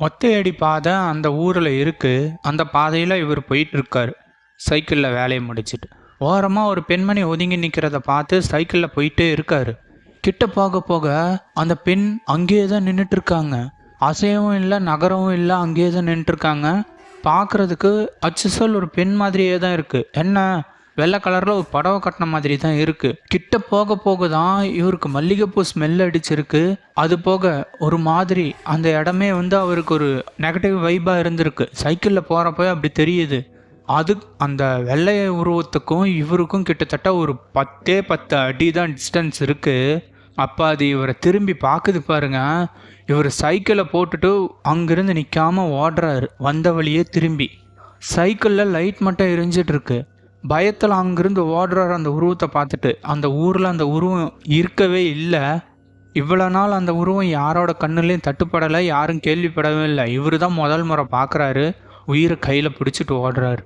ஒத்தையடி பாதை அந்த ஊரில் இருக்குது அந்த பாதையில் இவர் போயிட்டுருக்கார். சைக்கிளில் வேலையை முடிச்சிட்டு. ஓரமாக ஒரு பெண்மணி ஒதுங்கி நிற்கிறத பார்த்து சைக்கிளில் போயிட்டே இருக்காரு. கிட்ட போக போக அந்த பெண் அங்கேயே தான் நின்றுட்டு இருக்காங்க அசையவும் இல்லை நகரவும் இல்லை அங்கேயே தான் நின்றுட்டுருக்காங்க பார்க்குறதுக்கு அச்சுசல் ஒரு பெண் மாதிரியே தான் இருக்குது என்ன? வெள்ளை கலரில் ஒரு படவை கட்டின மாதிரி தான் இருக்குது கிட்ட போக போக தான் இவருக்கு மல்லிகைப்பூ ஸ்மெல் அடிச்சிருக்கு. அது போக ஒரு மாதிரி அந்த இடமே வந்து அவருக்கு ஒரு நெகட்டிவ் வைபாக இருந்திருக்கு. சைக்கிளில் போகிறப்போ அப்படி தெரியுது. அது அந்த வெள்ளை உருவத்துக்கும் இவருக்கும் கிட்டத்தட்ட ஒரு பத்தே பத்து அடி தான் டிஸ்டன்ஸ் இருக்குது அப்போ அது இவரை திரும்பி பார்க்குது பாருங்க. இவர் சைக்கிளை போட்டுட்டு அங்கேருந்து நிற்காம ஓடுறாரு. வந்த வழியே திரும்பி. சைக்கிளில் லைட் மட்டும் எரிஞ்சிட்ருக்கு பயத்தில் அங்கிருந்து ஓடுறார் அந்த உருவத்தை பார்த்துட்டு. அந்த ஊரில் அந்த உருவம் இருக்கவே இல்லை. இவ்வளோ நாள் அந்த உருவம் யாரோட கண்ணுலேயும் தட்டுப்படலை யாரும் கேள்விப்படவே இல்லை. இவர் தான் முதல் முறை பார்க்குறாரு. உயிரை கையில் பிடிச்சிட்டு ஓடுறாரு.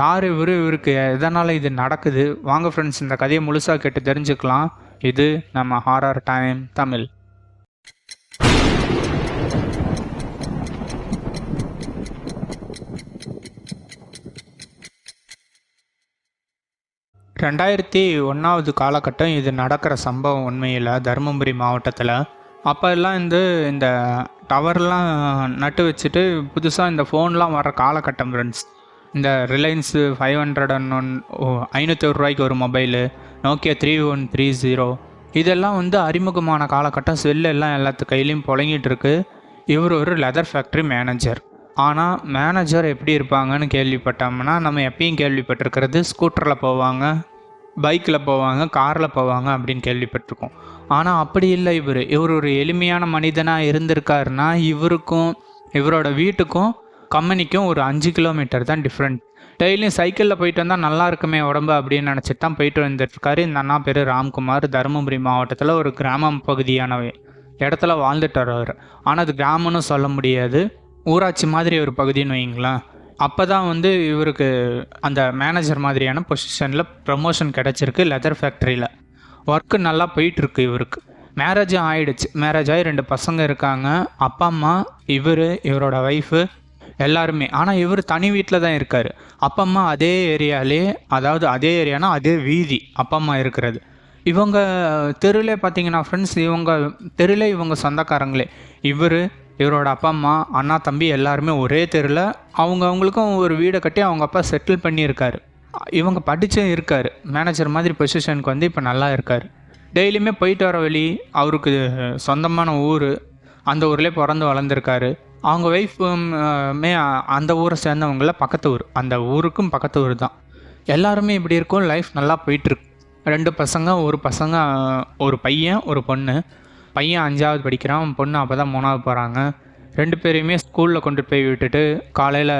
யார் இவர்? இவருக்கு எதனால் இது நடக்குது? வாங்க ஃப்ரெண்ட்ஸ் இந்த கதையை முழுசாக கேட்டு தெரிஞ்சுக்கலாம். இது நம்ம ஹாரர் டைம் தமிழ். ரெண்டாயிரத்தி ஒன்றாவது காலகட்டம் இது நடக்கிற சம்பவம் உண்மையில். தருமபுரி மாவட்டத்தில். அப்போல்லாம் வந்து இந்த டவர்லாம் நட்டு வச்சுட்டு புதுசாக இந்த ஃபோன்லாம் வர காலகட்டம் ஃப்ரெண்ட்ஸ் இந்த Reliance five hundred and one ஐநூற்றி ஒரு ரூபாய்க்கு ஒரு mobile Nokia three one three zero இதெல்லாம் வந்து அறிமுகமான காலகட்டம். செல்லு எல்லாம் எல்லாத்து கையிலையும் புழங்கிட்டு இருக்கு. இவர் ஒரு லெதர் ஃபேக்ட்ரி மேனேஜர் ஆனால் மேனேஜர் எப்படி இருப்பாங்கன்னு கேள்விப்பட்டோம்னா நம்ம எப்பயும் கேள்விப்பட்டிருக்கிறது ஸ்கூட்டரில் போவாங்க பைக்கில் போவாங்க காரில் போவாங்க அப்படின்னு கேள்விப்பட்டிருக்கோம். ஆனால் அப்படி இல்லை இவர். இவர் ஒரு எளிமையான மனிதனாக இருந்திருக்காருன்னா இவருக்கும் இவரோட வீட்டுக்கும் கம்பெனிக்கும் ஒரு அஞ்சு கிலோமீட்டர் தான் டிஃப்ரெண்ட் டெய்லியும் சைக்கிளில் போயிட்டு வந்தால் நல்லா இருக்குமே உடம்பு அப்படின்னு நினச்சிட்டு தான் போயிட்டு வந்துட்டுருக்காரு. இந்த அண்ணா பேர் ராம்குமார். தருமபுரி மாவட்டத்தில் ஒரு கிராமம் பகுதியான இடத்துல வாழ்ந்துட்டு வர்றவர் ஆனால் அது கிராமம்னு சொல்ல முடியாது. ஊராட்சி மாதிரி ஒரு பகுதின்னு வைங்களேன் அப்போ தான் வந்து இவருக்கு அந்த மேனேஜர் மாதிரியான பொசிஷனில் ப்ரமோஷன் கிடச்சிருக்கு லெதர் ஃபேக்ட்ரியில் ஒர்க்கு நல்லா போயிட்டுருக்கு இவருக்கு. மேரேஜும் ஆயிடுச்சு. மேரேஜ் ஆகி ரெண்டு பசங்க இருக்காங்க. அப்பா அம்மா இவர் இவரோட ஒய்ஃபு எல்லாருமே. ஆனால் இவர் தனி வீட்டில் தான் இருக்கார். அப்பா அம்மா அதே ஏரியாலே அதாவது அதே ஏரியானா அதே வீதி அப்பா அம்மா இருக்கிறது. இவங்க தெருவிலே பார்த்தீங்கன்னா ஃப்ரெண்ட்ஸ் இவங்க தெருவிலே இவங்க சொந்தக்காரங்களே. இவர் இவரோட அப்பா அம்மா அண்ணா தம்பி எல்லாருமே ஒரே தெருவில் அவங்க அவங்களுக்கும் ஒரு வீடை கட்டி அவங்க அப்பா செட்டில் பண்ணியிருக்காரு. இவங்க படித்தும் இருக்கார். மேனேஜர் மாதிரி பொசிஷனுக்கு வந்து இப்போ நல்லா இருக்கார். டெய்லியுமே போயிட்டு வர வழி அவருக்கு சொந்தமான ஊர் அந்த ஊர்லேயே பிறந்து வளர்ந்துருக்காரு. அவங்க ஒய்ஃபுமே அந்த ஊரை சேர்ந்தவங்கள பக்கத்து ஊர். அந்த ஊருக்கும் பக்கத்து ஊர் தான். எல்லாருமே இப்படி இருக்கும். லைஃப் நல்லா போயிட்டுருக்கு ரெண்டு பசங்க ஒரு பசங்க ஒரு பையன் ஒரு பொண்ணு. பையன் அஞ்சாவது படிக்கிறான் பொண்ணு அப்போ தான் மூணாவது போகிறாங்க ரெண்டு பேரையுமே ஸ்கூலில் கொண்டு போய் விட்டுட்டு காலையில்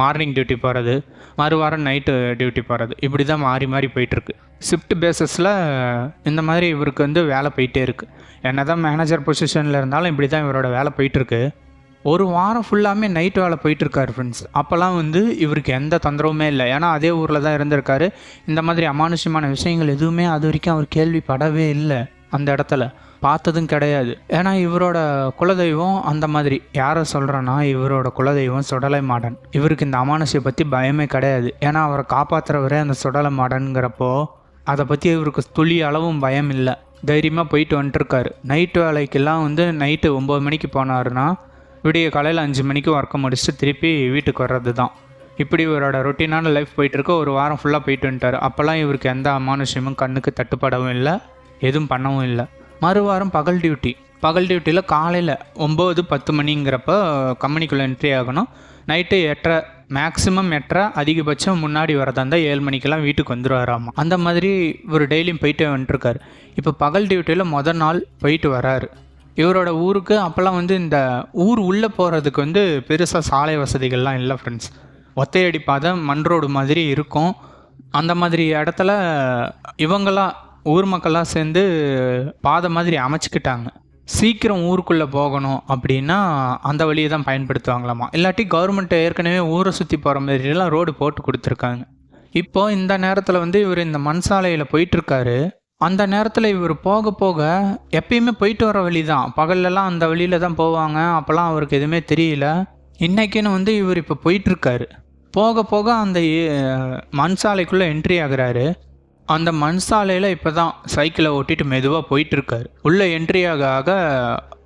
மார்னிங் டியூட்டி போகிறது மறுவாரம் நைட்டு டியூட்டி போகிறது இப்படி தான் மாறி மாறி போயிட்டுருக்கு. ஷிஃப்ட் பேஸஸில் இந்த மாதிரி இவருக்கு வந்து வேலை போயிட்டே இருக்குது என்ன தான் மேனேஜர் பொசிஷனில் இருந்தாலும் இப்படி தான் இவரோட வேலை போயிட்டுருக்கு. ஒரு வாரம் ஃபுல்லாமே நைட் வேலை போயிட்டுருக்காரு ஃப்ரெண்ட்ஸ் அப்போல்லாம் வந்து இவருக்கு எந்த தொந்தரவுமே இல்லை. ஏன்னா அதே ஊரில் தான் இருந்திருக்காரு. இந்த மாதிரி அமானுஷ்யமான விஷயங்கள் எதுவுமே அது வரைக்கும் அவர் கேள்விப்படவே இல்லை அந்த இடத்துல. பார்த்ததும் கிடையாது. ஏன்னா இவரோட குலதெய்வம் அந்த மாதிரி. யாரை சொல்கிறேன்னா இவரோட குலதெய்வம் சுடலை மாடன். இவருக்கு இந்த அமானுஷ்யை பற்றி பயமே கிடையாது. ஏன்னா அவரை காப்பாற்றுறவரே அந்த சுடலை மாடன்கிறப்போ அதை பற்றி இவருக்கு துளி அளவும் பயம் இல்லை. தைரியமாக போயிட்டு வந்துட்டுருக்காரு. நைட்டு வேலைக்கெல்லாம் வந்து நைட்டு ஒம்பது மணிக்கு போனாருன்னா விடிய காலையில் அஞ்சு மணிக்கு ஒர்க்கை முடிச்சுட்டு திருப்பி வீட்டுக்கு வர்றது தான். இப்படி இவரோட ரொட்டீனான லைஃப் போயிட்டுருக்கு. ஒரு வாரம் ஃபுல்லாக போயிட்டு வந்துட்டார். அப்போல்லாம் இவருக்கு எந்த அமானுஷ்யமும் கண்ணுக்கு தட்டுப்படவும் இல்லை எதுவும் பண்ணவும் இல்லை. மறுவாரம் பகல் டியூட்டி. பகல் டியூட்டியில் காலையில் ஒம்பது பத்து மணிங்கிறப்ப கம்பெனிக்குள்ளே என்ட்ரி ஆகணும். நைட்டு எட்டரை மேக்ஸிமம் எட்டரை அதிகபட்சம் முன்னாடி வரதா இருந்தால் ஏழு மணிக்கெல்லாம் வீட்டுக்கு வந்துடுவாராமா அந்த மாதிரி இவர் டெய்லியும் போயிட்டு வந்துட்டுருக்காரு இப்போ பகல் டியூட்டியில் மொதல் நாள் போயிட்டு வராரு. இவரோட ஊருக்கு அப்போல்லாம் வந்து இந்த ஊர் உள்ளே போகிறதுக்கு வந்து பெருசாக சாலை வசதிகள்லாம் இல்லை ஃப்ரெண்ட்ஸ் ஒத்தையடி பாதை மண் ரோடு மாதிரி இருக்கும். அந்த மாதிரி இடத்துல இவங்களாம் ஊர் மக்கள்லாம் சேர்ந்து பாதை மாதிரி அமைச்சிக்கிட்டாங்க. சீக்கிரம் ஊருக்குள்ளே போகணும் அப்படின்னா அந்த வழியை தான் பயன்படுத்துவாங்களாமா? இல்லாட்டி கவர்மெண்ட் ஏற்கனவே ஊரை சுற்றி போகிற மாதிரிலாம் ரோடு போட்டு கொடுத்துருக்காங்க. இப்போ இந்த நேரத்தில் வந்து இவர் இந்த மண் சாலையில் போயிட்டுருக்காரு. அந்த நேரத்தில் இவர் போக போக எப்பயுமே போயிட்டு வர வழி தான். பகல்லலாம் அந்த வழியில் தான் போவாங்க. அப்போல்லாம் அவருக்கு எதுவுமே தெரியல. இன்னைக்குன்னு வந்து இவர் இப்போ போயிட்டுருக்காரு. போக போக அந்த மண் சாலைக்குள்ளே என்ட்ரி ஆகுறாரு. அந்த மண் சாலையில் இப்போ தான் சைக்கிளை ஓட்டிட்டு மெதுவாக போயிட்டுருக்காரு. உள்ளே என்ட்ரி ஆக ஆக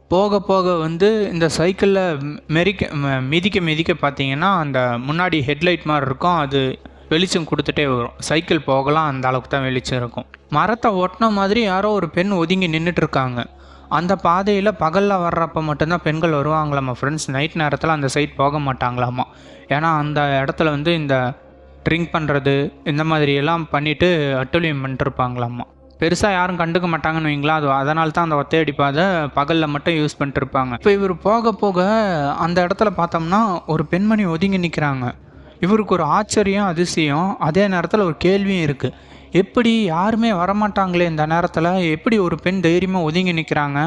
போக போக வந்து இந்த சைக்கிளில் மெரிக்க ம- மிதிக்க மிதிக்க பார்த்தீங்கன்னா அந்த முன்னாடி ஹெட்லைட் மாதிரி இருக்கும். அது வெளிச்சம் கொடுத்துட்டே வரும். சைக்கிள் போகலாம் அந்த அளவுக்கு தான் வெளிச்சம் இருக்கும். மரத்தை ஒட்டின மாதிரி யாரோ ஒரு பெண் ஒதுங்கி நின்றுட்டு இருக்காங்க அந்த பாதையில் பகலில் வர்றப்ப மட்டும்தான் பெண்கள் வருவாங்களாமா ஃப்ரெண்ட்ஸ் நைட் நேரத்தில் அந்த சைட் போக மாட்டாங்களாமா? ஏன்னா அந்த இடத்துல வந்து இந்த ட்ரிங்க் பண்ணுறது இந்த மாதிரி எல்லாம் பண்ணிவிட்டு அட்டூழியம் பண்ணிட்டுருப்பாங்களாம்மா. பெருசாக யாரும் கண்டுக்க மாட்டாங்கன்னு வைங்களா அது அதனால தான் அந்த ஒத்தையடி பாதை பகலில் மட்டும் யூஸ் பண்ணிட்டுருப்பாங்க. இப்போ இவர் போக போக அந்த இடத்துல பார்த்தோம்னா ஒரு பெண்மணி ஒதுங்கி நிற்கிறாங்க இவருக்கு ஒரு ஆச்சரியம் அதிசயம் அதே நேரத்தில் ஒரு கேள்வியும் இருக்குது எப்படி யாருமே வரமாட்டாங்களே இந்த நேரத்தில் எப்படி ஒரு பெண் தைரியமாக ஒதுங்கி நிற்கிறாங்க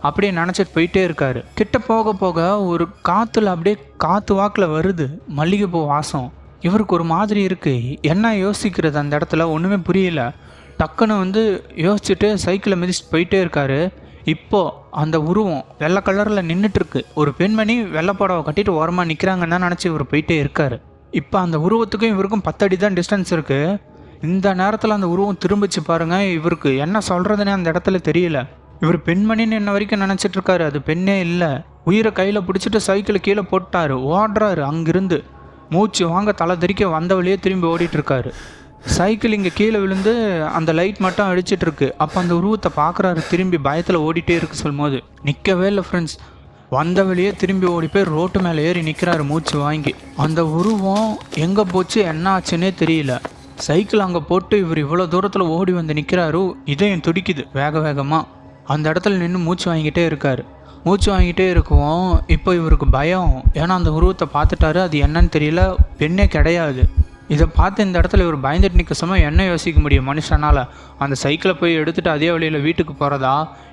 அப்படியே நினச்சிட்டு போயிட்டே இருக்காரு. கிட்ட போக போக ஒரு காற்றுல அப்படியே காற்று வாக்கில் வருது மல்லிகைப்பூ வாசம். இவருக்கு ஒரு மாதிரி இருக்குது என்ன யோசிக்கிறது அந்த இடத்துல? ஒன்றுமே புரியல. டக்குன்னு வந்து யோசிச்சுட்டு சைக்கிளை மிதிச்சுட்டு போயிட்டே இருக்காரு. இப்போது அந்த உருவம் வெள்ளை கலரில் நின்றுட்டுருக்கு ஒரு பெண்மணி வெள்ளை புடவை கட்டிட்டு ஓரமாக நிற்கிறாங்கன்னு தான் நினச்சி இவர் போயிட்டே இருக்காரு. இப்போ அந்த உருவத்துக்கும் இவருக்கும் பத்தடி தான் டிஸ்டன்ஸ் இருக்குது இந்த நேரத்தில் அந்த உருவம் திரும்பிச்சு பாருங்கள் இவருக்கு என்ன சொல்கிறதுனே அந்த இடத்துல தெரியல. இவர் பெண்மணின்னு என்ன வரைக்கும் நினச்சிட்ருக்காரு அது பெண்ணே இல்லை. உயிரை கையில் பிடிச்சிட்டு சைக்கிளை கீழே போட்டாரு. ஓடுறாரு அங்கிருந்து. மூச்சு வாங்க தலை தெறிக்க வந்த வழியே திரும்பி ஓடிட்டு இருக்காரு சைக்கிள் இங்கே கீழே விழுந்து அந்த லைட் மட்டும் அடிச்சிட்டு இருக்கு அப்போ அந்த உருவத்தை பார்க்குறாரு திரும்பி பயத்தில் ஓடிட்டே இருக்கு சொல்லும்போது. நிற்கவே இல்லை ஃப்ரெண்ட்ஸ் வந்த வழியே திரும்பி ஓடி போய் ரோட்டு மேலே ஏறி நிற்கிறாரு மூச்சு வாங்கி. அந்த உருவம் எங்கே போச்சு என்ன ஆச்சுன்னே தெரியல. சைக்கிள் அங்கே போட்டு இவர் இவ்வளோ தூரத்தில் ஓடி வந்து நிற்கிறாரு இதயம் துடிக்குது வேக வேகமாக அந்த இடத்துல நின்று மூச்சு வாங்கிட்டே இருக்காரு. மூச்சு வாங்கிட்டே இருக்கவும். இப்போ இவருக்கு பயம். ஏன்னா அந்த உருவத்தை பார்த்துட்டாரு. அது என்னன்னு தெரியல. பெண்ணே கிடையாது. இதை பார்த்து இந்த இடத்துல இவர் பயந்துட்டு நிற்க சமயம் என்ன யோசிக்க முடியும் மனுஷனால்? அந்த சைக்கிளை போய் எடுத்துகிட்டு அதே வழியில் வீட்டுக்கு போகிறதா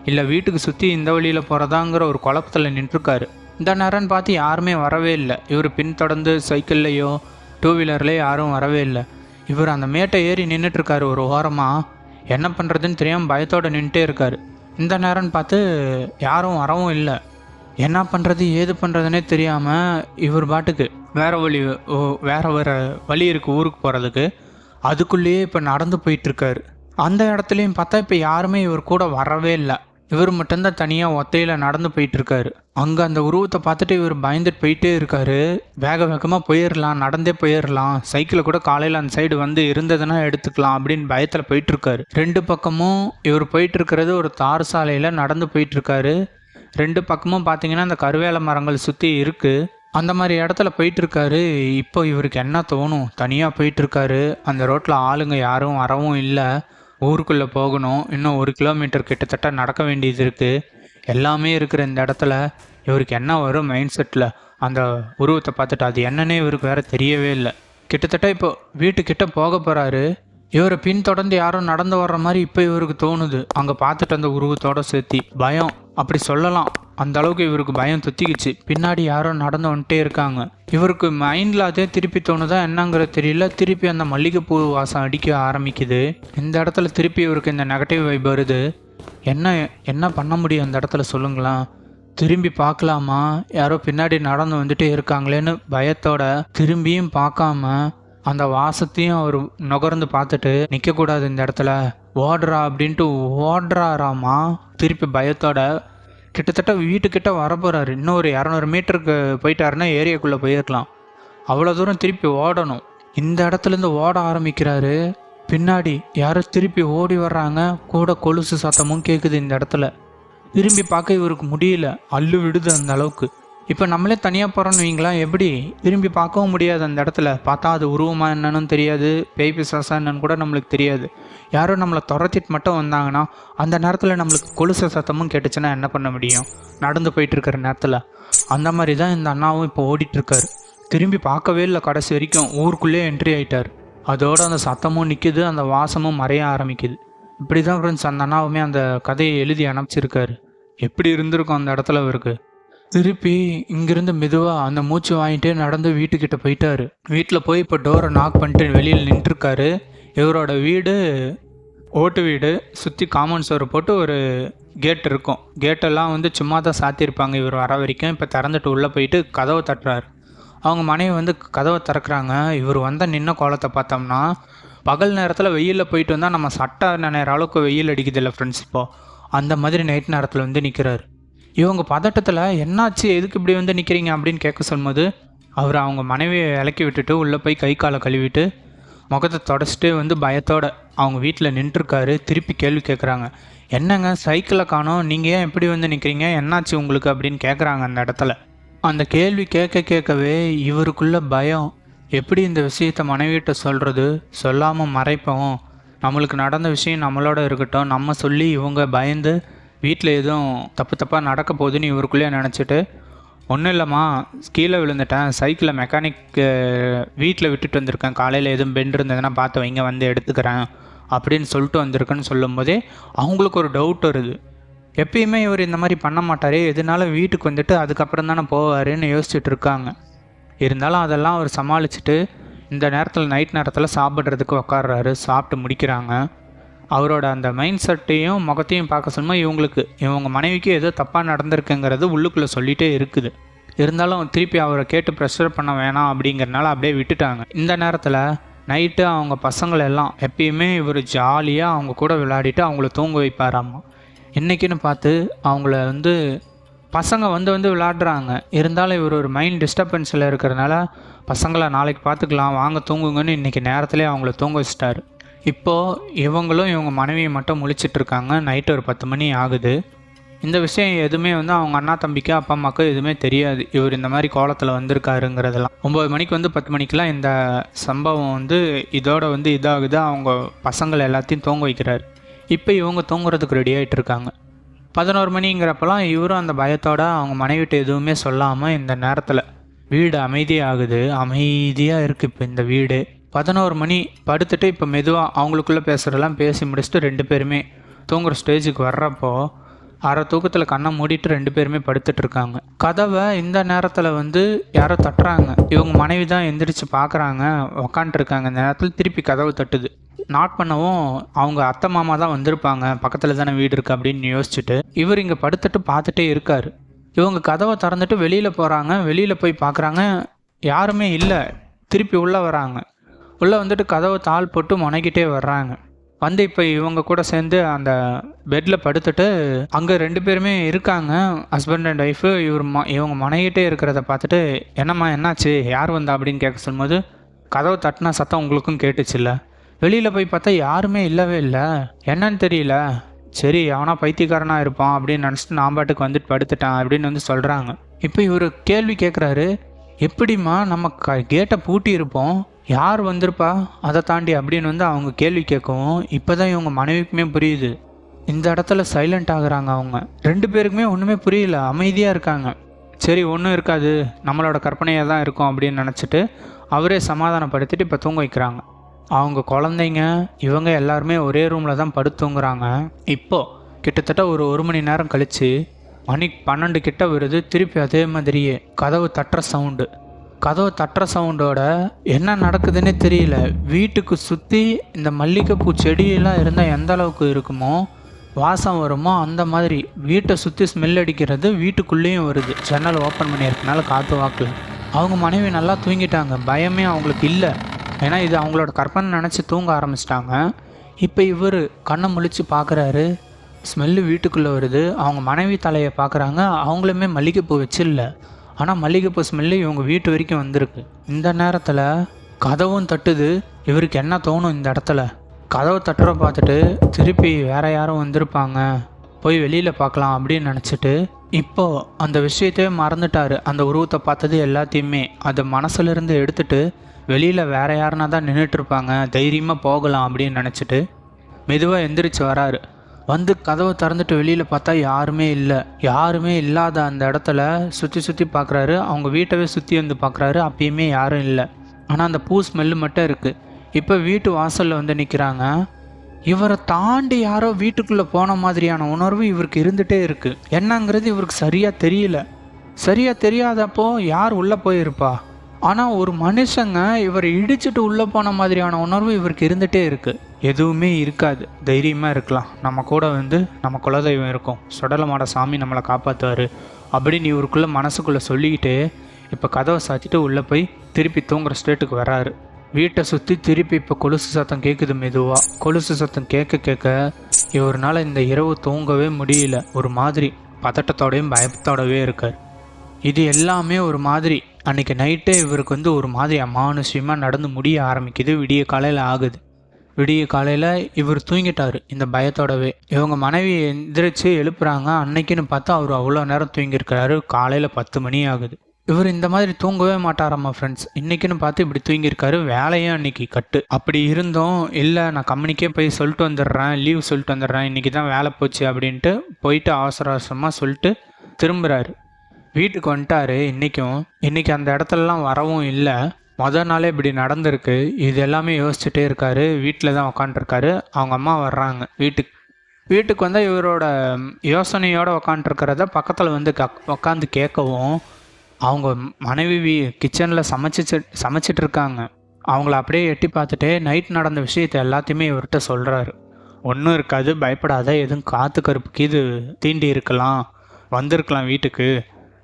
இல்லை வீட்டுக்கு சுற்றி இந்த வழியில் போகிறதாங்கிற ஒரு குழப்பத்தில் நின்றுருக்காரு. இந்த நேரம்னு பார்த்து யாருமே வரவே இல்லை. இவர் பின்தொடர்ந்து சைக்கிள்லேயோ டூ வீலர்லேயோ யாரும் வரவே இல்லை. இவர் அந்த மேட்டை ஏறி நின்றுட்டுருக்காரு ஒரு ஓரமாக என்ன பண்ணுறதுன்னு தெரியாமல் பயத்தோடு நின்றுட்டே இருக்காரு. இந்த நேரம்னு பார்த்து யாரும் வரவும் இல்லை. என்ன பண்ணுறது ஏது பண்ணுறதுனே தெரியாமல் இவர் பாட்டுக்கு வேறு வழி ஓ வேறு வேற வழி இருக்குது ஊருக்கு போகிறதுக்கு அதுக்குள்ளேயே இப்போ நடந்து போயிட்டுருக்காரு அந்த இடத்துலையும் பார்த்தா இப்போ யாருமே இவர் கூட வரவே இல்லை. இவர் மட்டும்தான் தனியாக ஒத்தையில் நடந்து போயிட்டுருக்காரு. அங்கே அந்த உருவத்தை பார்த்துட்டு இவர் பயந்துட்டு போயிட்டே இருக்காரு. வேக வேகமாக போயிடலாம் நடந்தே போயிடலாம் சைக்கிளை கூட காலையில் அந்த சைடு வந்து இருந்ததுன்னா எடுத்துக்கலாம் அப்படின்னு பயத்தில் போயிட்டுருக்காரு. ரெண்டு பக்கமும் இவர் போயிட்டு இருக்கிறது ஒரு தார் சாலையில் நடந்து போயிட்டுருக்காரு. ரெண்டு பக்கமும் பார்த்தீங்கன்னா அந்த கருவேல மரங்கள் சுற்றி இருக்குது அந்த மாதிரி இடத்துல போயிட்டு இருக்காரு இப்போ இவருக்கு என்ன தோணும்? தனியாக போயிட்டு இருக்காரு அந்த ரோட்டில் ஆளுங்க யாரும் வரவும் இல்லை. ஊருக்குள்ளே போகணும். இன்னும் ஒரு கிலோமீட்டர் கிட்டத்தட்ட நடக்க வேண்டியது இருக்குது எல்லாமே இருக்கிற இந்த இடத்துல இவருக்கு என்ன வரும் மைண்ட் செட்டில் அந்த உருவத்தை பார்த்துட்டு அது என்னன்னே இவருக்கு வேற தெரியவே இல்லை. கிட்டத்தட்ட இப்போ வீட்டுக்கிட்ட போக போகிறாரு இவரை பின்தொடர்ந்து யாரும் நடந்து வர்ற மாதிரி இப்போ இவருக்கு தோணுது. அங்கே பார்த்துட்டு அந்த உருவத்தோட சேர்த்தி. பயம். அப்படி சொல்லலாம். அந்த அளவுக்கு இவருக்கு பயம் தொத்திக்கிச்சு. பின்னாடி யாரோ நடந்து வந்துட்டே இருக்காங்க. இவருக்கு மைண்டில் அதே திருப்பி தோணுதா என்னங்கிற தெரியல. திருப்பி அந்த மல்லிகைப்பூ வாசம் அடிக்க ஆரம்பிக்குது. இந்த இடத்துல திருப்பி இவருக்கு இந்த நெகட்டிவ் வைப் வருது. என்ன என்ன பண்ண முடியும் அந்த இடத்துல சொல்லுங்களேன். திரும்பி பார்க்கலாமா? யாரோ பின்னாடி நடந்து வந்துட்டே இருக்காங்களேன்னு பயத்தோட திரும்பியும் பார்க்காம அந்த வாசத்தையும் அவர் நுகர்ந்து பார்த்துட்டு நிற்கக்கூடாது இந்த இடத்துல. ஓடுறா அப்படின்ட்டு ஓடுறாராமா? திருப்பி பயத்தோட கிட்டத்தட்ட வீட்டுக்கிட்ட வரப்போகிறாரு இன்னும் ஒரு இரநூறு மீட்டருக்கு போயிட்டாருன்னா ஏரியாக்குள்ளே போயிருக்கலாம். அவ்வளோ தூரம் திருப்பி ஓடணும். இந்த இடத்துலேருந்து ஓட ஆரம்பிக்கிறாரு. பின்னாடி யாரும் திருப்பி ஓடி வர்றாங்க. கூட கொலுசு சத்தமும் கேட்குது இந்த இடத்துல. திரும்பி பார்க்க இவருக்கு முடியல. அள்ளு விடுது அந்த அளவுக்கு. இப்போ நம்மளே தனியாக போகிறோன்னு வைங்களேன் எப்படி? திரும்பி பார்க்கவும் முடியாது அந்த இடத்துல. பார்த்தா அது உருவமாக என்னன்னு தெரியாது. பேய் பிசாசா என்னன்னு கூட நம்மளுக்கு தெரியாது. யாரும் நம்மளை துரத்திட்டு மட்டும் வந்தாங்கன்னா அந்த நேரத்தில் நம்மளுக்கு கொலுசு சத்தமும் கேட்டுச்சுன்னா என்ன பண்ண முடியும்? நடந்து போயிட்டு இருக்கிற நேரத்தில். அந்த மாதிரி தான் இந்த அண்ணாவும் இப்போ ஓடிட்டுருக்காரு. திரும்பி பார்க்கவே இல்லை கடைசி வரைக்கும். ஊருக்குள்ளே என்ட்ரி ஆகிட்டார் அதோட அந்த சத்தமும் நிற்குது அந்த வாசமும் மறைய ஆரம்பிக்குது. இப்படி தான் ஃப்ரெண்ட்ஸ் அந்த அண்ணாவுமே அந்த கதையை எழுதி அனுப்பிச்சிருக்காரு. எப்படி இருந்திருக்கும் அந்த இடத்துல இவருக்கு? திருப்பி இங்கிருந்து மெதுவாக அந்த மூச்சு வாங்கிட்டே நடந்து வீட்டுக்கிட்ட போயிட்டாரு. வீட்டில் போய் இப்போ டோரை நாக் பண்ணிட்டு வெளியில் நின்றுருக்காரு. இவரோட வீடு ஓட்டு வீடு சுற்றி காமன் சோறு போட்டு ஒரு கேட் இருக்கும். கேட்டெல்லாம் வந்து சும்மா தான் சாத்தியிருப்பாங்க. இவர் வர வரைக்கும் இப்போ திறந்துட்டு உள்ளே போயிட்டு கதவை தட்டுறாரு. அவங்க மனைவி வந்து கதவை திறக்கிறாங்க. இவர் வந்த நின்ன கோலத்தை பார்த்தோம்னா பகல் நேரத்தில் வெயிலில் போயிட்டு வந்தால் நம்ம சட்டை நினைற அளவுக்கு வெயில் அடிக்குது இல்லை ஃப்ரெண்ட்ஸ் இப்போது அந்த மாதிரி நைட் நேரத்தில் வந்து நிற்கிறாரு இவங்க பதட்டத்தில் என்னாச்சு? எதுக்கு இப்படி வந்து நிற்கிறீங்க அப்படின்னு கேட்க சொல்லும்போது அவர் அவங்க மனைவியை இலக்கி விட்டுட்டு உள்ளே போய் கை காலை கழுவிட்டு முகத்தை தொடச்சிட்டு வந்து பயத்தோட அவங்க வீட்டில் நின்றுருக்காரு. திருப்பி கேள்வி கேட்குறாங்க என்னங்க சைக்கிளை காணோம். நீங்கள் ஏன் எப்படி வந்து நிற்கிறீங்க என்னாச்சு உங்களுக்கு? அப்படின்னு கேட்குறாங்க அந்த இடத்துல. அந்த கேள்வி கேட்க கேட்கவே இவருக்குள்ள பயம். எப்படி இந்த விஷயத்தை மனைவிட்ட சொல்கிறது சொல்லாமல் மறைப்போம். நம்மளுக்கு நடந்த விஷயம் நம்மளோட இருக்கட்டும். நம்ம சொல்லி இவங்க பயந்து வீட்டில் எதுவும் தப்பு தப்பாக நடக்க போகுதுன்னு இவருக்குள்ளேயே நினச்சிட்டு ஒன்றும் இல்லைம்மா. கீழே விழுந்துட்டேன். சைக்கிளை மெக்கானிக் வீட்டில் விட்டுட்டு வந்திருக்கேன். காலையில் எதுவும் பெண்ட் இருந்ததுன்னா பார்த்து வைங்க வந்து எடுத்துக்கிறேன் அப்படின்னு சொல்லிட்டு வந்திருக்குன்னு சொல்லும்போதே அவங்களுக்கு ஒரு டவுட் வருது. எப்பயுமே இவர் இந்த மாதிரி பண்ண மாட்டார். எதனால வீட்டுக்கு வந்துட்டு அதுக்கப்புறம் தானே போவாருன்னு யோசிச்சுட்டு இருக்காங்க. இருந்தாலும் அதெல்லாம் அவர் சமாளிச்சுட்டு இந்த நேரத்தில் நைட் நேரத்தில் சாப்பிட்றதுக்கு உக்காடுறாரு சாப்பிட்டு முடிக்கிறாங்க. அவரோட அந்த மைண்ட் செட்டையும் முகத்தையும் பார்க்க சொல்லும்போது இவங்களுக்கு இவங்க மனைவிக்கு ஏதோ தப்பாக நடந்திருக்குங்கிறது உள்ளுக்குள்ளே சொல்லிகிட்டே இருக்குது. இருந்தாலும் திருப்பி அவரை கேட்டு ப்ரெஷர் பண்ண வேணாம் அப்படிங்கிறனால அப்படியே விட்டுட்டாங்க. இந்த நேரத்தில் நைட்டு அவங்க பசங்களை எல்லாம் எப்பயுமே இவர் ஜாலியாக அவங்க கூட விளையாடிட்டு அவங்கள தூங்க வைப்பாராம்மா இன்றைக்கின்னு பார்த்து அவங்கள வந்து பசங்க வந்து வந்து விளாடுறாங்க இருந்தாலும் இவர் ஒரு மைண்ட் டிஸ்டர்பன்ஸில் இருக்கிறதுனால பசங்களை நாளைக்கு பார்த்துக்கலாம் வாங்க தூங்குங்கன்னு இன்றைக்கி நேரத்திலே அவங்கள தூங்க வச்சிட்டாரு. இப்போது இவங்களும் இவங்க மனைவியை மட்டும் முழிச்சிட்டு இருக்காங்க நைட்டு ஒரு பத்து மணி ஆகுது. இந்த விஷயம் எதுவுமே வந்து அவங்க அண்ணா தம்பிக்கு அப்பா அம்மாவுக்கு எதுவுமே தெரியாது. இவர் இந்த மாதிரி கோலத்தில் வந்திருக்காருங்கிறதெல்லாம். ஒம்பது மணிக்கு வந்து பத்து மணிக்கெலாம் இந்த சம்பவம் வந்து இதோட வந்து இதாகுது. அவங்க பசங்களை எல்லாத்தையும் தூங்க வைக்கிறாரு. இப்போ இவங்க தூங்குறதுக்கு ரெடி ஆகிட்டு இருக்காங்க பதினோரு மணிங்கிறப்பெல்லாம் இவரும் அந்த பயத்தோட அவங்க மனைவிட்டு எதுவுமே சொல்லாமல் இந்த நேரத்தில் வீடு அமைதியாகுது. அமைதியாக இருக்குது இப்போ இந்த வீடு. பதினோரு மணி படுத்துட்டு இப்போ மெதுவாக அவங்களுக்குள்ளே பேசுகிறதெல்லாம் பேசி முடிச்சுட்டு ரெண்டு பேருமே தூங்குற ஸ்டேஜுக்கு வர்றப்போ அரை தூக்கத்தில் கண்ணை மூடிட்டு ரெண்டு பேருமே படுத்துட்டு இருக்காங்க. கதவை இந்த நேரத்தில் வந்து யாரோ தட்டுறாங்க. இவங்க மனைவி தான் எந்திரிச்சு பார்க்குறாங்க உக்காண்ட்ருக்காங்க இந்த நேரத்தில் திருப்பி கதவு தட்டுது. நாட் பண்ணவும் அவங்க அத்தை மாமா தான் வந்திருப்பாங்க. பக்கத்தில் தானே வீடு இருக்குது அப்படின்னு யோசிச்சுட்டு இவர் இங்கே படுத்துட்டு பார்த்துட்டே இருக்கார். இவங்க கதவை திறந்துட்டு வெளியில் போகிறாங்க வெளியில் போய் பார்க்குறாங்க யாருமே இல்லை. திருப்பி உள்ளே வராங்க. உள்ளே வந்துட்டு கதவை தாள் போட்டு முனைக்கிட்டே வர்றாங்க. வந்து இப்போ இவங்க கூட சேர்ந்து அந்த பெட்டில் படுத்துட்டு அங்கே ரெண்டு பேருமே இருக்காங்க ஹஸ்பண்ட் அண்ட் ஒய்ஃபு இவர் ம இவங்க மனைகிட்டே இருக்கிறத பார்த்துட்டு என்னம்மா என்னாச்சு? யார் வந்தா? அப்படின்னு கேட்க சொல்லும்போது கதவை தட்டினா சத்தம் உங்களுக்கும் கேட்டுச்சுல்ல வெளியில் போய் பார்த்தா யாருமே இல்லவே இல்லை. என்னன்னு தெரியல. சரி அவனா பைத்தியக்காரனாக இருப்பான் அப்படின்னு நினச்சிட்டு நான் பாட்டுக்கு வந்துட்டு படுத்துட்டான் அப்படின்னு வந்து சொல்கிறாங்க இப்போ இவர் கேள்வி கேட்குறாரு எப்படிம்மா நம்ம க கேட்டை பூட்டி இருப்போம் யார் வந்திருப்பா? அதை தாண்டி அப்படின்னு வந்து அவங்க கேள்வி கேட்கவும் இப்போ தான் இவங்க மனைவிக்குமே புரியுது. இந்த இடத்துல சைலண்ட் ஆகுறாங்க அவங்க. ரெண்டு பேருக்குமே ஒன்றுமே புரியல அமைதியாக இருக்காங்க. சரி ஒன்றும் இருக்காது. நம்மளோட கற்பனையாக தான் இருக்கும் அப்படின்னு நினச்சிட்டு அவரே சமாதானப்படுத்திட்டு இப்போ தூங்க வைக்கிறாங்க. அவங்க குழந்தைங்க இவங்க எல்லாருமே ஒரே ரூமில் தான் படுத்து தூங்குறாங்க. இப்போது கிட்டத்தட்ட ஒரு ஒரு மணி நேரம் கழித்து மணி பன்னெண்டு கிட்ட வருது. திருப்பி அதே மாதிரியே கதவு தட்டுற சவுண்டு கதவு தட்டுற சவுண்டோட என்ன நடக்குதுன்னே தெரியல. வீட்டுக்கு சுற்றி இந்த மல்லிகைப்பூ செடியெல்லாம் இருந்தால் எந்த அளவுக்கு இருக்குமோ வாசம் வருமோ அந்த மாதிரி. வீட்டை சுற்றி ஸ்மெல் அடிக்கிறது வீட்டுக்குள்ளேயும் வருது. ஜன்னல் ஓப்பன் பண்ணியிருக்கனால காற்று வாக்கில். அவங்க மனைவி நல்லா தூங்கிட்டாங்க. பயமே அவங்களுக்கு இல்லை. ஏன்னா இது அவங்களோட கற்பனை நினச்சி தூங்க ஆரம்பிச்சிட்டாங்க. இப்போ இவர் கண்ணை முழிச்சு பார்க்குறாரு ஸ்மெல்லு வீட்டுக்குள்ளே வருது. அவங்க மனைவி தலையை பார்க்குறாங்க அவங்களுமே மல்லிகைப்பூ வச்சில்ல. ஆனால் மல்லிகைப்பூ ஸ்மெல்லு இவங்க வீட்டு வரைக்கும் வந்திருக்கு. இந்த நேரத்தில் கதவும் தட்டுது. இவருக்கு என்ன தோணும் இந்த இடத்துல? கதவை தட்டுற பார்த்துட்டு திருப்பி வேற யாரும் வந்திருப்பாங்க. போய் வெளியில் பார்க்கலாம் அப்படின்னு நினச்சிட்டு இப்போ அந்த விஷயத்தையே மறந்துட்டார். அந்த உருவத்தை பார்த்தது எல்லாத்தையுமே. அதை மனசுலேருந்து எடுத்துட்டு வெளியில் வேற யாருனா தான் நின்றுட்டுருப்பாங்க தைரியமாக போகலாம் அப்படின்னு நினச்சிட்டு மெதுவாக எந்திரிச்சு வராரு. வந்து கதவை திறந்துட்டு வெளியில் பார்த்தா யாருமே இல்லை. யாருமே இல்லாத அந்த இடத்துல சுற்றி சுற்றி பார்க்குறாரு அவங்க வீட்டவே சுற்றி வந்து பார்க்குறாரு அப்பயுமே யாரும் இல்லை. ஆனால் அந்த பூ ஸ்மெல்லு மட்டும் இருக்குது இப்போ வீட்டு வாசலில் வந்து நிற்கிறாங்க இவரை தாண்டி யாரோ வீட்டுக்குள்ளே போன மாதிரியான உணர்வு இவருக்கு இருந்துகிட்டே இருக்குது என்னங்கிறது இவருக்கு சரியாக தெரியல. சரியாக தெரியாதப்போ யார் உள்ளே போயிருப்பா? ஆனால் ஒரு மனுஷங்க இவர் இடிச்சிட்டு உள்ளே போன மாதிரியான உணர்வு இவருக்கு இருந்துகிட்டே இருக்குது எதுவுமே இருக்காது. தைரியமாக இருக்கலாம். நம்ம கூட வந்து நம்ம குலதெய்வம் இருக்கும். சுடலமாட சாமி நம்மளை காப்பாற்றுவார் அப்படின்னு இவருக்குள்ளே மனசுக்குள்ளே சொல்லிக்கிட்டு இப்போ கதவை சாத்திட்டு உள்ளே போய் திருப்பி தூங்குற ஸ்டேட்டுக்கு வராரு. வீட்டை சுற்றி திருப்பி இப்போ கொலுசு சத்தம் கேட்குது மெதுவாக கொலுசு சத்தம் கேட்க கேட்க இவரால் இந்த இரவு தூங்கவே முடியல. ஒரு மாதிரி பதட்டத்தோடையும் பயத்தோடவே இருக்கார். இது எல்லாமே ஒரு மாதிரி. அன்றைக்கி நைட்டே இவருக்கு வந்து ஒரு மாதிரி அமானுஷ்யமாக நடந்து முடிய ஆரம்பிக்குது. விடிய காலையில் ஆகுது. விடிய காலையில் இவர் தூங்கிட்டார். இந்த பயத்தோடவே. இவங்க மனைவி எந்திரிச்சு எழுப்புறாங்க. அன்னைக்குன்னு பார்த்தா அவர் அவ்வளோ நேரம் தூங்கியிருக்கிறாரு. காலையில் பத்து மணி ஆகுது. இவர் இந்த மாதிரி தூங்கவே மாட்டாராம்மா ஃப்ரெண்ட்ஸ் இன்னைக்குன்னு பார்த்து இப்படி தூங்கியிருக்காரு. வேலையும் அன்னைக்கு கட்டு. அப்படி இருந்தோம் இல்லை நான் கம்பெனிக்கே போய் சொல்லிட்டு வந்துடுறேன். லீவ் சொல்லிட்டு வந்துடுறேன். இன்னைக்கு தான் வேலை போச்சு. அப்படின்ட்டு போயிட்டு அவசர அவசரமாக சொல்லிட்டு திரும்புகிறாரு வீட்டுக்கு வந்துட்டாரு. இன்றைக்கும் இன்றைக்கி அந்த இடத்துலலாம் வரவும் இல்லை. மொதல் நாளே இப்படி நடந்திருக்கு. இது எல்லாமே யோசிச்சுட்டே இருக்காரு. வீட்டில் தான் உக்காண்ட்ருக்காரு அவங்க அம்மா வர்றாங்க. வீட்டுக்கு வீட்டுக்கு வந்தால் இவரோட யோசனையோடு உக்காண்ட்ருக்கிறத பக்கத்தில் வந்து க உக்காந்து கேட்கவும் அவங்க மனைவி கிச்சனில் சமைச்சிச்சு சமைச்சிட்டு இருக்காங்க அவங்கள அப்படியே எட்டி பார்த்துட்டே நைட் நடந்த விஷயத்தை எல்லாத்தையுமே இவர்கிட்ட சொல்கிறாரு ஒன்றும் இருக்காது. பயப்படாத. எதுவும் காற்று கருப்புக்கு இது தீண்டி இருக்கலாம் வந்திருக்கலாம் வீட்டுக்கு.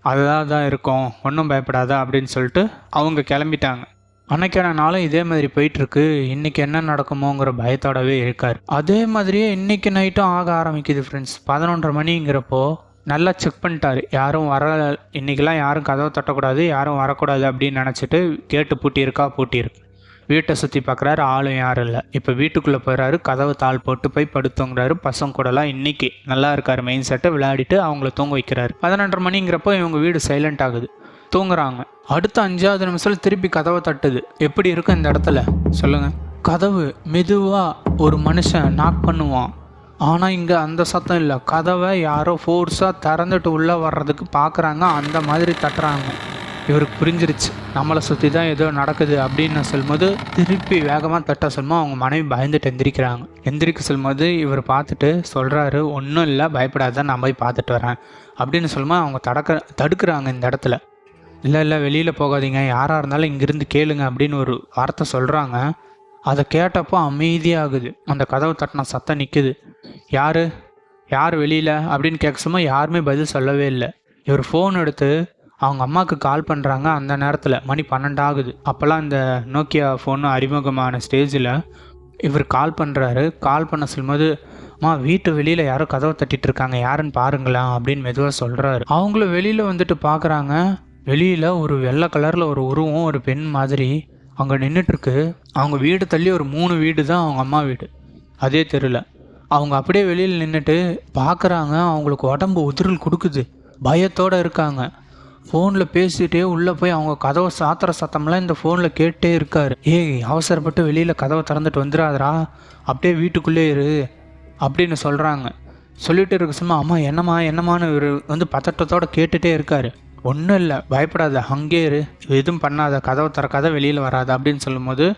அதுதான் தான் இருக்கும் ஒன்றும் பயப்படாத அப்படின்னு சொல்லிட்டு அவங்க கிளம்பிட்டாங்க. அன்னைக்கான நாளும் இதே மாதிரி போயிட்டுருக்கு. இன்றைக்கி என்ன நடக்குமோங்கிற பயத்தோடவே இருக்கார். அதே மாதிரியே இன்றைக்கி நைட்டும் ஆக ஆரம்பிக்குது ஃப்ரெண்ட்ஸ் பதினொன்றரை மணிங்கிறப்போ நல்லா செக் பண்ணிட்டாரு. யாரும் வர இன்றைக்கெல்லாம் யாரும் கதவை தட்டக்கூடாது யாரும் வரக்கூடாது அப்படின்னு நினச்சிட்டு கேட்டு பூட்டியிருக்கா பூட்டியிருக்கு. வீட்டை சுற்றி பார்க்குறாரு ஆளும் யாரும் இல்லை. இப்போ வீட்டுக்குள்ளே போகிறாரு கதவு தாள் போட்டு போய் படுத்துங்கிறாரு. பசங்க கூடலாம் இன்னைக்கு நல்லா இருக்காரு மெயின் செட்டை விளையாடிட்டு அவங்கள தூங்க வைக்கிறாரு. பதினொன்றரை மணிங்கிறப்போ இவங்க வீடு சைலண்ட் ஆகுது. தூங்குறாங்க. அடுத்த அஞ்சாவது நிமிஷத்தில் திருப்பி கதவை தட்டுது. எப்படி இருக்கும் இந்த இடத்துல? சொல்லுங்கள் கதவு மெதுவாக ஒரு மனுஷன் நாக் பண்ணுவான். ஆனால் இங்கே அந்த சத்தம் இல்லை. கதவை யாரோ ஃபோர்ஸாக திறந்துட்டு உள்ளே வர்றதுக்கு பார்க்குறாங்க அந்த மாதிரி தட்டுறாங்க. இவருக்கு புரிஞ்சிருச்சு. நம்மளை சுற்றி தான் ஏதோ நடக்குது அப்படின்னு சொல்லும்போது திருப்பி வேகமாக தட்ட சொல்லும்போது அவங்க மனைவி பயந்துட்டு எந்திரிக்கிறாங்க. எந்திரிக்க சொல்லும்போது இவர் பார்த்துட்டு சொல்கிறாரு ஒன்றும் இல்லை பயப்படாத நான் போய் பார்த்துட்டு வரேன். அப்படின்னு சொல்லும்போது அவங்க தடக்க தடுக்கிறாங்க இந்த இடத்துல. இல்லை இல்லை வெளியில் போகாதீங்க. யாராக இருந்தாலும் இங்கேருந்து கேளுங்க அப்படின்னு ஒரு வார்த்தை சொல்கிறாங்க அதை கேட்டப்போ அமைதியாகுது. அந்த கதவு தட்டின சத்தம் நிற்குது யார்? யார் வெளியில்? அப்படின்னு கேட்க சும்மா யாருமே பதில் சொல்லவே இல்லை. இவர் ஃபோன் எடுத்து அவங்க அம்மாவுக்கு கால் பண்ணுறாங்க அந்த நேரத்தில் மணி பன்னெண்டு ஆகுது அப்போல்லாம் இந்த நோக்கியா ஃபோன் அறிமுகமான ஸ்டேஜில் இவர் கால் பண்ணுறாரு கால் பண்ண சொல்லும்போது அம்மா வீட்டு வெளியில் யாரோ கதவை தட்டிட்டு இருக்காங்க. யாருன்னு பாருங்களேன் அப்படின்னு மெதுவாக சொல்கிறாரு அவங்களும் வெளியில் வந்துட்டு பார்க்குறாங்க வெளியில் ஒரு வெள்ளை கலரில் ஒரு உருவம் ஒரு பெண் மாதிரி அங்கே நின்றுட்டுருக்கு அவங்க வீடு தள்ளி ஒரு மூணு வீடு தான் அவங்க அம்மா வீடு. அதே தெருவில் அவங்க அப்படியே வெளியில் நின்றுட்டு பார்க்குறாங்க அவங்களுக்கு உடம்பு உதிரல் கொடுக்குது. பயத்தோடு இருக்காங்க. ஃபோனில் பேசிகிட்டே உள்ளே போய் அவங்க கதவை சாத்துற சத்தம்லாம் இந்த ஃபோனில் கேட்டே இருக்காரு. ஏய் அவசரப்பட்டு வெளியில் கதவை திறந்துட்டு வந்துடாதரா அப்படியே வீட்டுக்குள்ளே இரு அப்படின்னு சொல்கிறாங்க சொல்லிட்டு இருக்க சும்மா அம்மா என்னம்மா என்னம்மான்னு இவர் வந்து பதட்டத்தோடு கேட்டுகிட்டே இருக்காரு. ஒன்றும் இல்லை பயப்படாத அங்கே இரு. எதுவும் பண்ணாத கதவை திறக்காத வெளியில் வராத அப்படின்னு சொல்லும்போது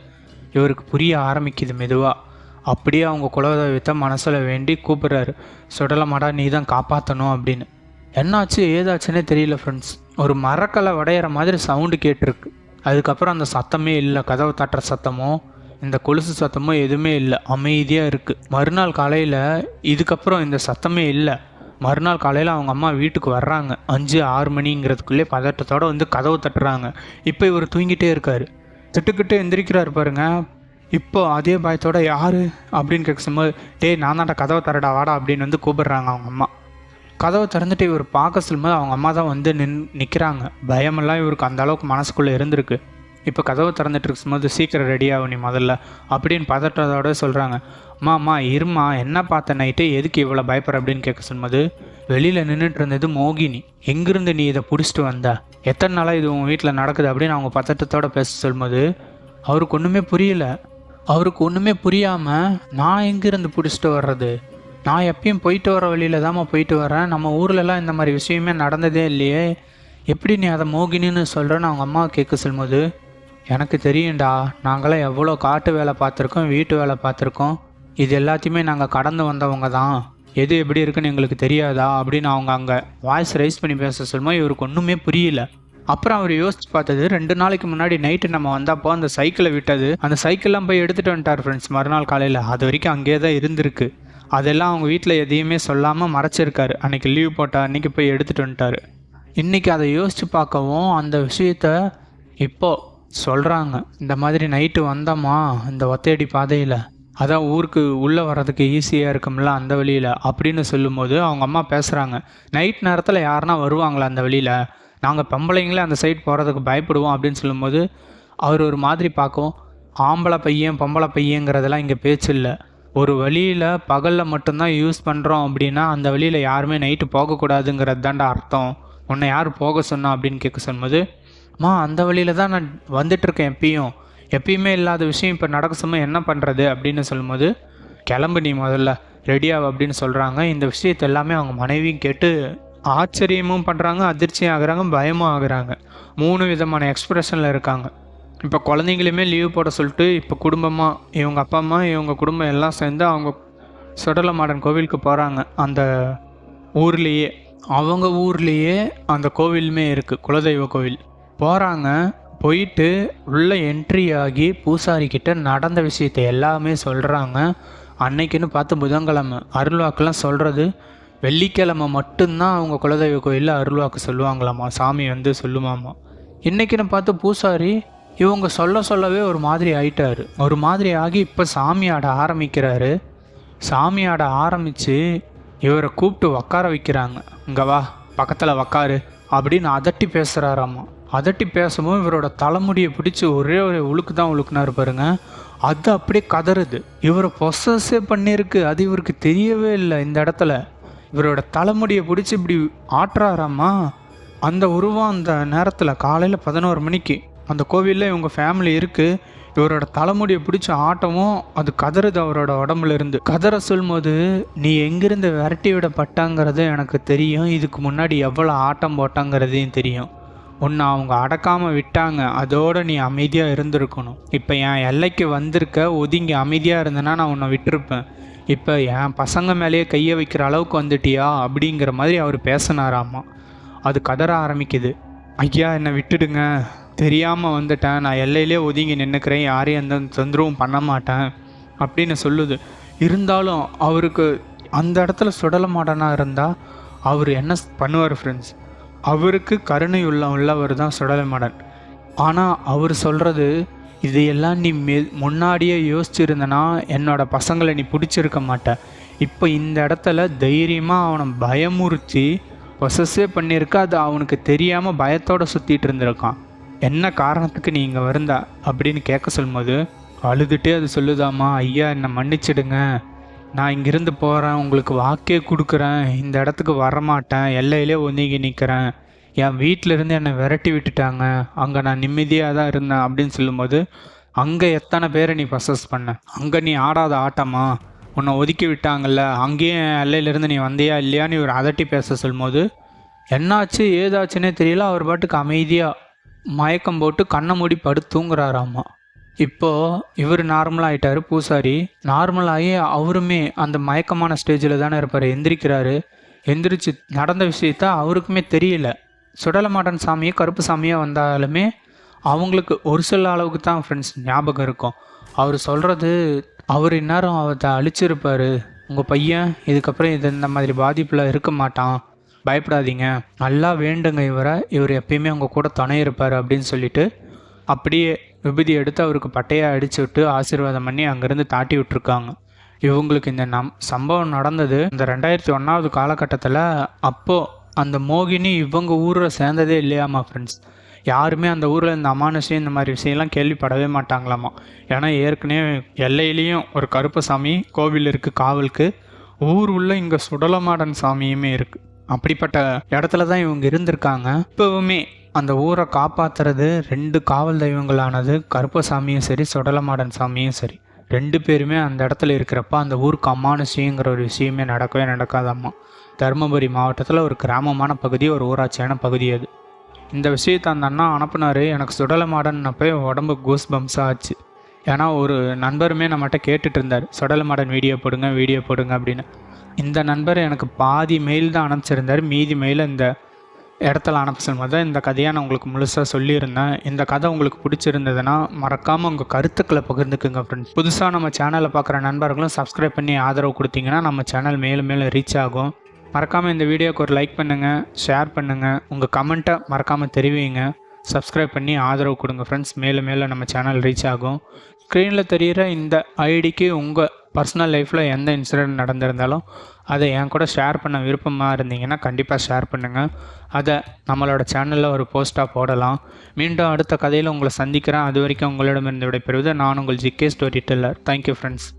இவருக்கு புரிய ஆரம்பிக்குது மெதுவாக அப்படியே அவங்க குலதெய்வத்தை மனசில் வேண்டி கூப்பிட்றாரு. சுடலமாடா நீ தான் காப்பாற்றணும் அப்படின்னு. என்னாச்சு? ஏதாச்சுன்னே தெரியல ஃப்ரெண்ட்ஸ் ஒரு மரக்கலை உடையிற மாதிரி சவுண்டு கேட்டிருக்கு. அதுக்கப்புறம் அந்த சத்தமே இல்லை. கதவை தட்டுற சத்தமோ இந்த கொலுசு சத்தமோ எதுவுமே இல்லை. அமைதியாக இருக்குது மறுநாள் காலையில் இதுக்கப்புறம் இந்த சத்தமே இல்லை. மறுநாள் காலையில் அவங்க அம்மா வீட்டுக்கு வர்றாங்க. அஞ்சு ஆறு மணிங்கிறதுக்குள்ளே பதட்டத்தோடு வந்து கதவு தட்டுறாங்க. இப்போ இவர் தூங்கிட்டே இருக்கார். திட்டுக்கிட்டே எந்திரிக்கிறார் பாருங்க. இப்போ அதே பயத்தோட யார்? அப்படின்னு கேட்க சொல்லும்போது டேய் நான் தான்டா கதவை தரடா வாடா அப்படின்னு வந்து கூப்பிடுறாங்க அவங்க அம்மா. கதவை திறந்துட்டு இவர் பார்க்க சொல்லும்போது அவங்க அம்மா தான் வந்து நின் நிற்கிறாங்க பயமெல்லாம் இவருக்கு அந்த அளவுக்கு மனசுக்குள்ளே இருந்திருக்கு. இப்போ கதவை திறந்துட்டு இருக்கும்போது சீக்கிரம் ஆகும் நீ முதல்ல அப்படின்னு பதட்டத்தோட சொல்கிறாங்க அம்மா அம்மா இருமா என்ன பார்த்த நைட்டு எதுக்கு இவ்வளோ பயப்படுற? அப்படின்னு கேட்க சொல்லும்போது வெளியில் நின்றுட்டு இருந்தது மோகினி. எங்கிருந்து நீ இதை பிடிச்சிட்டு வந்த? எத்தனை நாளாக இது உங்கள் வீட்டில் நடக்குது? அப்படின்னு அவங்க பதட்டத்தோட பேச சொல்லும்போது அவருக்கு ஒன்றுமே புரியல. அவருக்கு ஒன்றுமே புரியாமல் நான் எங்கேருந்து பிடிச்சிட்டு வர்றது? நான் எப்பயும் போயிட்டு வர வழியில் தாம்மா போயிட்டு வரேன் நம்ம ஊர்லலாம் இந்த மாதிரி விஷயமே நடந்ததே இல்லையே. எப்படி நீ அதை மோகினின்னு சொல்கிறேன்னு அவங்க அம்மா கேட்க சொல்லும்போது எனக்கு தெரியும்டா நாங்களாம் எவ்வளோ காட்டு வேலை பார்த்துருக்கோம் வீட்டு வேலை பார்த்துருக்கோம். இது எல்லாத்தையுமே நாங்கள் கடந்து வந்தவங்க தான். எது எப்படி இருக்குன்னு எங்களுக்கு தெரியாதா? அப்படின்னு அவங்க அங்கே வாய்ஸ் ரைஸ் பண்ணி பேச சொல்லுமோ இவருக்கு ஒன்றுமே புரியல. அப்புறம் அவர் யோசிச்சு பார்த்தது ரெண்டு நாளைக்கு முன்னாடி நைட்டு நம்ம வந்தப்போ அந்த சைக்கிளை விட்டது. அந்த சைக்கிள்லாம் போய் எடுத்துகிட்டு வந்துட்டார் ஃப்ரெண்ட்ஸ் மறுநாள் காலையில். அது வரைக்கும் அங்கேயே தான் இருந்திருக்கு. அதெல்லாம் அவங்க வீட்டில் எதையுமே சொல்லாமல் மறைச்சிருக்காரு. அன்றைக்கி லீவ் போட்டால் அன்னைக்கு போய் எடுத்துகிட்டு வந்துட்டாரு. இன்றைக்கி அதை யோசித்து பார்க்கவும் அந்த விஷயத்த இப்போது சொல்கிறாங்க இந்த மாதிரி நைட்டு வந்தோமா? இந்த ஒத்தையடி பாதையில். அதான் ஊருக்கு உள்ளே வர்றதுக்கு ஈஸியாக இருக்கும்ல அந்த வழியில் அப்படின்னு சொல்லும்போது அவங்க அம்மா பேசுகிறாங்க நைட் நேரத்தில் யாருன்னா வருவாங்களா அந்த வழியில்? நாங்கள் பொம்பளைங்களே அந்த சைட் போகிறதுக்கு பயப்படுவோம் அப்படின்னு சொல்லும்போது அவர் ஒரு மாதிரி பார்க்கவும் ஆம்பளை பையன் பொம்பளை பையங்கிறதெல்லாம் இங்கே பேச்சு இல்லை. ஒரு வழியில் பகலில் மட்டும்தான் யூஸ் பண்ணுறோம் அப்படின்னா அந்த வழியில் யாருமே நைட்டு போகக்கூடாதுங்கிறது தான்டா அர்த்தம். உன்னை யார் போக சொன்னா அப்படின்னு கேட்க சொன்னது அம்மா அந்த வழியில் தான் நான் வந்துட்டுருக்கேன் எப்பயும். எப்பயுமே இல்லாத விஷயம் இப்போ நடக்க சும்மா என்ன பண்ணுறது அப்படின்னு சொல்லும்போது கிளம்பு நீ முதல்ல. ரெடியாக அப்படின்னு சொல்கிறாங்க இந்த விஷயத்தை எல்லாமே அவங்க மனைவியும் கேட்டு ஆச்சரியமும் பண்ணுறாங்க அதிர்ச்சியும் ஆகுறாங்க பயமும் ஆகுறாங்க. மூணு விதமான எக்ஸ்பிரஷனில் இருக்காங்க. இப்போ குழந்தைங்களுமே லீவ் போட சொல்லிட்டு இப்போ குடும்பமாக இவங்க அப்பா அம்மா இவங்க குடும்பம் எல்லாம் சேர்ந்து அவங்க சுடல மாடன் கோவிலுக்கு போகிறாங்க அந்த ஊர்லேயே அவங்க ஊர்லேயே அந்த கோவிலுமே இருக்குது குலதெய்வ கோவில். போகிறாங்க போயிட்டு உள்ளே என்ட்ரி ஆகி பூசாரிக்கிட்ட நடந்த விஷயத்தை எல்லாமே சொல்கிறாங்க அன்னைக்குன்னு பார்த்து புதன்கிழமை அருள்வாக்கெல்லாம் சொல்கிறது வெள்ளிக்கிழமை மட்டும்தான் அவங்க குலதெய்வ கோயிலில் அருள்வாக்கு சொல்லுவாங்களாம்மா சாமி வந்து சொல்லுமாம்மா இன்றைக்கின்னு பார்த்து பூசாரி இவங்க சொல்ல சொல்லவே ஒரு மாதிரி ஆயிட்டார். ஒரு மாதிரி ஆகி இப்போ சாமி ஆட ஆரம்பிக்கிறாரு. சாமி ஆட ஆரம்பித்து இவரை கூப்பிட்டு உக்கார வைக்கிறாங்க. இங்கே வா பக்கத்தில் உக்காரு அப்படின்னு அதட்டி பேசுகிறாராம்மா அதட்டி பேசும்போது இவரோட தலைமுடியை பிடிச்சி ஒரே ஒரு உழுக்கு தான் உழுக்குனாரு பாருங்க. அது அப்படியே கதறுது. இவரை பொசஸே பண்ணியிருக்கு. அது இவருக்கு தெரியவே இல்லை இந்த இடத்துல. இவரோட தலைமுடியை பிடிச்சி இப்படி ஆட்டுறாராம்மா அந்த உருவம் அந்த நேரத்தில் காலையில் பதினோரு மணிக்கு அந்த கோவிலில் இவங்க ஃபேமிலி இருக்குது இவரோட தலைமுடியை பிடிச்ச ஆட்டமும் அது கதறுது அவரோட உடம்புல இருந்து. கதற சொல்லும்போது நீ எங்கிருந்து விரட்டி விடப்பட்டாங்கிறது எனக்கு தெரியும். இதுக்கு முன்னாடி எவ்வளோ ஆட்டம் போட்டாங்கிறதையும் தெரியும். உன்னை அவங்க அடக்காமல் விட்டாங்க. அதோடு நீ அமைதியாக இருந்திருக்கணும். இப்போ என் எல்லைக்கு வந்திருக்க ஒதுங்கி அமைதியாக இருந்தேன்னா நான் உன்னை விட்டுருப்பேன். இப்போ என் பசங்க மேலேயே கையை வைக்கிற அளவுக்கு வந்துட்டியா? அப்படிங்கிற மாதிரி அவர் பேசினாராமா. அது கதற ஆரம்பிக்குது. ஐயா என்னை விட்டுடுங்க. தெரியாமல் வந்துட்டேன். நான் எல்லையிலே ஒதுங்கி நின்றுக்கிறேன் யாரையும் எந்த தொந்தரவும் பண்ண மாட்டேன் அப்படின்னு சொல்லுது. இருந்தாலும் அவருக்கு அந்த இடத்துல சுடல மாட்டனாக இருந்தால் அவர் என்ன பண்ணுவார் ஃப்ரெண்ட்ஸ் அவருக்கு கருணை உள்ள உள்ளவர் தான் சுடல மாடன். ஆனால் அவர் சொல்கிறது இதையெல்லாம் நீ மெ முன்னாடியே யோசிச்சிருந்தனா என்னோட பசங்களை நீ பிடிச்சிருக்க மாட்ட. இப்போ இந்த இடத்துல தைரியமாக அவனை பயமுறுத்தி பொசஸே பண்ணியிருக்க. அது அவனுக்கு தெரியாமல் பயத்தோடு சுற்றிட்டு இருந்திருக்கான். என்ன காரணத்துக்கு நீ இங்கே வருந்தா? அப்படின்னு கேட்க சொல்லும்போது அழுதுகிட்டே அது சொல்லுதாம்மா ஐயா என்னை மன்னிச்சிடுங்க. நான் இங்கிருந்து போகிறேன் உங்களுக்கு வாக்கே கொடுக்குறேன். இந்த இடத்துக்கு வரமாட்டேன். எல்லையிலே ஒதுங்கி நிற்கிறேன் என் வீட்டிலேருந்து என்னை விரட்டி விட்டுட்டாங்க. அங்கே நான் நிம்மதியாக தான் இருந்தேன் அப்படின்னு சொல்லும்போது அங்கே எத்தனை பேரை நீ பசஸ் பண்ண? அங்கே நீ ஆடாத ஆட்டமா? உன்னை ஒதுக்கி விட்டாங்கல்ல. அங்கேயும் எல்லையிலேருந்து நீ வந்தியா இல்லையான்னு இவர் அதட்டி பேச சொல்லும்போது என்னாச்சு? ஏதாச்சுன்னே தெரியல. அவர் பாட்டுக்கு அமைதியாக மயக்கம் போட்டு கண்ணை மூடி படுத்து தூங்குறாராமா. இப்போது இவர் நார்மலாக ஆயிட்டாரு பூசாரி. நார்மலாகி அவருமே அந்த மயக்கமான ஸ்டேஜில் தானே இருப்பார் எந்திரிக்கிறாரு. எந்திரிச்சு நடந்த விஷயத்த அவருக்குமே தெரியல. சுடலமாடன் சாமியோ கருப்பு சாமியோ வந்தாலுமே அவங்களுக்கு ஒரு சில அளவுக்கு தான் ஃப்ரெண்ட்ஸ் ஞாபகம் இருக்கும். அவர் சொல்கிறது அவர் இந்நேரம் அவத்தை அழிச்சிருப்பார். உங்கள் பையன் இதுக்கப்புறம் இது இந்த மாதிரி பாதிப்பில் இருக்க மாட்டான். பயப்படாதீங்க. நல்லா வேண்டுங்க இவரை. இவர் எப்பயுமே உங்கள் கூட துணை இருப்பார் அப்படின்னு சொல்லிட்டு அப்படியே விபதி எடுத்து அவருக்கு பட்டையாக அடிச்சு விட்டு ஆசீர்வாதம் பண்ணி அங்கேருந்து தாட்டி விட்டுருக்காங்க. இவங்களுக்கு இந்த நம் சம்பவம் நடந்தது இந்த ரெண்டாயிரத்தி ஒன்றாவது காலகட்டத்தில் அப்போது அந்த மோகினி இவங்க ஊரில் சேர்ந்ததே இல்லையாமா ஃப்ரெண்ட்ஸ் யாருமே அந்த ஊரில் இந்த அமானுஷம் இந்த மாதிரி விஷயம்லாம் கேள்விப்படவே மாட்டாங்களாமா? ஏன்னா ஏற்கனவே எல்லையிலையும் ஒரு கருப்பசாமி கோவில் இருக்குது காவலுக்கு. ஊர் உள்ள இங்கே சுடலமாடன் சாமியுமே இருக்குது அப்படிப்பட்ட இடத்துல தான் இவங்க இருந்திருக்காங்க. இப்போவுமே அந்த ஊரை காப்பாத்துறது ரெண்டு காவல் தெய்வங்களானது கருப்பசாமியும் சரி சுடலமாடன் சாமியும் சரி. ரெண்டு பேருமே அந்த இடத்துல இருக்கிறப்ப அந்த ஊருக்கு அம்மானுசிங்கிற ஒரு விஷயமே நடக்கவே நடக்காதம்மா. தருமபுரி மாவட்டத்தில் ஒரு கிராமமான பகுதி ஒரு ஊராட்சியான பகுதி அது. இந்த விஷயத்தை அந்த அண்ணா அனுப்புனார். எனக்கு சுடலமாடன்னப்போ உடம்பு கூஸ் பம்ஸாக ஆச்சு. ஏன்னா ஒரு நண்பருமே நம்மகிட்ட கேட்டுட்டு இருந்தார் சுடலமாடன் வீடியோ போடுங்க வீடியோ போடுங்க அப்படின்னு. இந்த நண்பர் எனக்கு பாதி மெயில் தான் அனுப்பிச்சிருந்தார். மீதி மெயில் இந்த இடத்துல அனுப்பிச்சது தான் இந்த கதையை நான் உங்களுக்கு முழுசாக சொல்லியிருந்தேன். இந்த கதை உங்களுக்கு பிடிச்சிருந்ததுன்னா மறக்காமல் உங்கள் கருத்துக்களை பகிர்ந்துக்குங்க ஃப்ரெண்ட்ஸ் புதுசாக நம்ம சேனலை பார்க்குற நண்பர்களும் சப்ஸ்கிரைப் பண்ணி ஆதரவு கொடுத்தீங்கன்னா நம்ம சேனல் மேலும் மேலும் ரீச் ஆகும். மறக்காமல் இந்த வீடியோக்கு ஒரு லைக் பண்ணுங்கள் ஷேர் பண்ணுங்கள் உங்கள் கமெண்ட்டை மறக்காமல் தெரிவிங்க. சப்ஸ்கிரைப் பண்ணி ஆதரவு கொடுங்க ஃப்ரெண்ட்ஸ் மேலே மேலே நம்ம சேனல் ரீச் ஆகும். ஸ்க்ரீனில் தெரிகிற இந்த ஐடிக்கு உங்கள் பர்சனல் லைஃப்பில் எந்த இன்சிடெண்ட் நடந்திருந்தாலும் அதை என் கூட ஷேர் பண்ண விருப்பமாக இருந்தீங்கன்னா கண்டிப்பாக ஷேர் பண்ணுங்கள் அதை நம்மளோட சேனலில் ஒரு போஸ்ட்டாக போடலாம். மீண்டும் அடுத்த கதையில் உங்களை சந்திக்கிறேன். அது வரைக்கும் உங்களிடமிருந்து விடைபெறுவது நான் உங்கள் GK story teller thank you friends